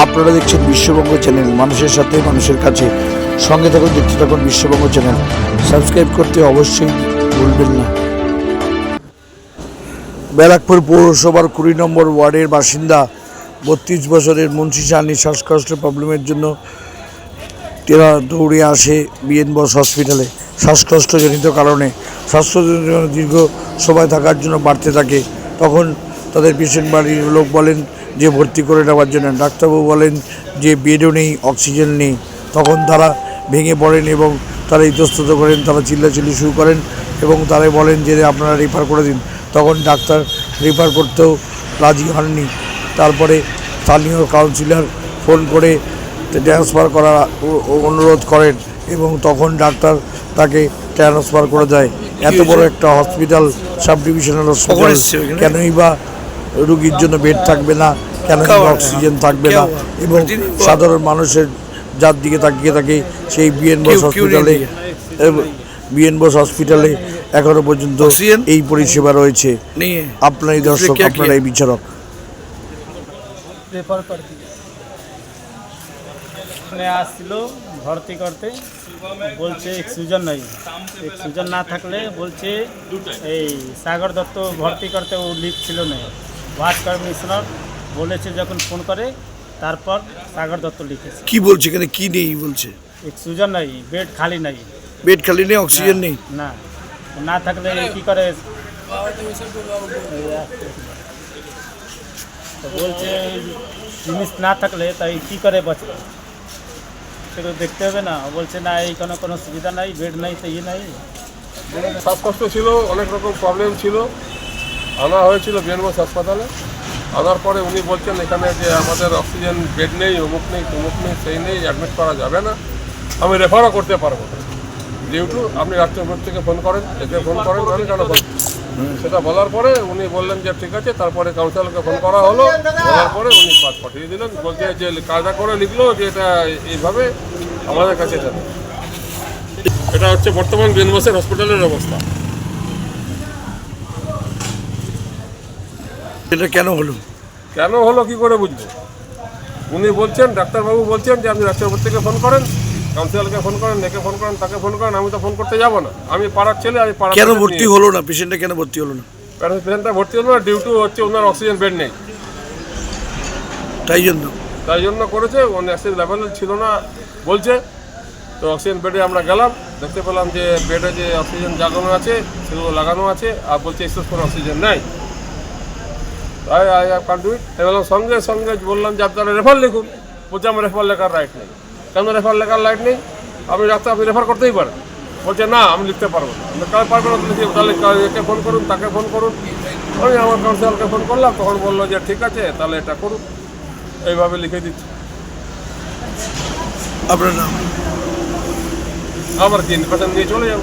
আপনারা দেখছেন বিশ্ববঙ্গ চ্যানেল। মানুষের সাথে মানুষের কাছে। সঙ্গে থাকুন, দেখতে থাকুন বিশ্ববঙ্গ চ্যানেল। সাবস্ক্রাইব করতে অবশ্যই ভুলবেন না। ব্যারাকপুর পৌরসভার কুড়ি নম্বর ওয়ার্ডের বাসিন্দা বত্রিশ বছরের মুন্সি সাহানি শ্বাসকষ্টের প্রবলেমের জন্য তেরা দৌড়ে আসে বিএন বস হসপিটালে। শ্বাসকষ্টজনিত কারণে শ্বাসকষ্টজনিত দীর্ঘ সময় থাকার জন্য বাড়তে থাকে। তখন তাদের পেশেন্ট বাড়ির লোক বলেন যে ভর্তি করে নেওয়ার জন্য ডাক্তারবাবু বলেন যে বেডও নেই অক্সিজেন নেই। তখন তারা ভেঙে পড়েন এবং তারা ইতস্তত করেন তারা চিল্লাচিল্লি শুরু করেন এবং তারা বলেন যে আপনারা রেফার করে দিন। তখন ডাক্তার রেফার করতেও রাজি হননি। তারপরে স্থানীয় কাউন্সিলর ফোন করে ট্রান্সফার করার অনুরোধ করেন এবং তখন ডাক্তার তাকে ট্রান্সফার করে দেয়। এত বড় একটা হসপিটাল সাব ডিভিশনাল হসপিটাল কেনই বা রুগীর জন্য বেড থাকবে না কেন অক্সিজেন থাকবে না এবং সাধারণ মানুষের যার দিকে তাকিয়ে থাকে সেই বিএন বস হসপিটালে বিএন বস হসপিটালে এখনও পর্যন্ত এই পরিষেবা রয়েছে। আপনারই দর্শক আপনারাই বিচারক। আসছিল ভর্তি করতে। বলছে এক্সিজন নাই। এক্সিজন না থাকলে বলছে এই সাগর দত্ত ভর্তি করতে ও লিভ ছিল না। ওয়ার্ড কমিশনার বলেছে যখন ফোন করে তারপর সাগর দত্ত লিখেছে। কি বলছে এখানে? কি নেই বলছে? এক্সিজন নাই বেড খালি নাই। বেড খালি নেই অক্সিজেন নেই? না। না থাকলে কি করে? তো বলছে জিনিস না থাকলে তাই কি করে বাঁচবে? সেগুলো দেখতে হবে না। বলছে না এই কোনো কোনো সুবিধা নাই বেড নাই তো ইয়ে নাই। শ্বাসকষ্ট ছিল অনেক রকম প্রবলেম ছিল। আনা হয়েছিল বিএনবাস হাসপাতালে। আনার পরে উনি বলছেন এখানে যে আমাদের অক্সিজেন বেড নেই, অমুক নেই, তমুক নেই, সেই নেই অ্যাডমিট করা যাবে না। আমি রেফারও করতে পারব। না যেহেতু আপনি রাষ্ট্রপতি থেকে ফোন করেন, একে ফোন করেন, আমি কেন ফোন সেটা বলার পরে উনি বললেন যে ঠিক আছে, তারপরে কাউন্সিলরকে ফোন করা হলো। বলার পরে উনি পাস পাঠিয়ে দিলেন। বলছে যে কায়দা করে লিখলো যে এটা এইভাবে আমাদের কাছে এটা হচ্ছে বর্তমান বেনবাসের হসপিটালের অবস্থা। এটা কেন হলো? কেন হলো কি করে বুঝব? উনি বলছেন ডাক্তারবাবু বলছেন যে আপনি রাষ্ট্রপতি থেকে ফোন করেন কাউন্সিলরকে ফোন করেন একে ফোন করেন তাকে ফোন করেন আমি তো ফোন করতে যাব না। আমি পাড়ার ছেলে আমি পাড়ার কেন ভর্তি হলো না? পেশেন্টটা কেন ভর্তি হলো না? পেশেন্টটা ভর্তি হলো না ডিউটি হচ্ছে ওনার অক্সিজেন বেড নেই। তাই জন্য? তাই জন্য করেছে ওন অক্সিজেন লেভেল ছিল না বলছে। তো অক্সিজেন বেডে আমরা গেলাম দেখতে পেলাম যে বেডে যে অক্সিজেন জাগানো আছে সেগুলো লাগানো আছে আর বলছে এক্সেস কোনো অক্সিজেন নাই I have can do it বললাম সঙ্গে সঙ্গে বললাম যে আপনারা রেফার লিখুন। বলছে আমার রেফার লেখার রাইট নেই। কেন রেফার লেখার রাইট নেই? আপনি ডাক্তার আপনি রেফার করতেই পারেন। বলছে না আমি লিখতে পারব না। কাল পারব না লিখে? তাহলে একে ফোন করুন তাকে ফোন করুন। আমি আমার কাউন্সিলরকে ফোন করলাম তখন বলল যে ঠিক আছে তাহলে এটা করুন। এইভাবে লিখে দিচ্ছি। আপনার নাম? আমার কি পেশেন্ট নিয়ে চলে যাব?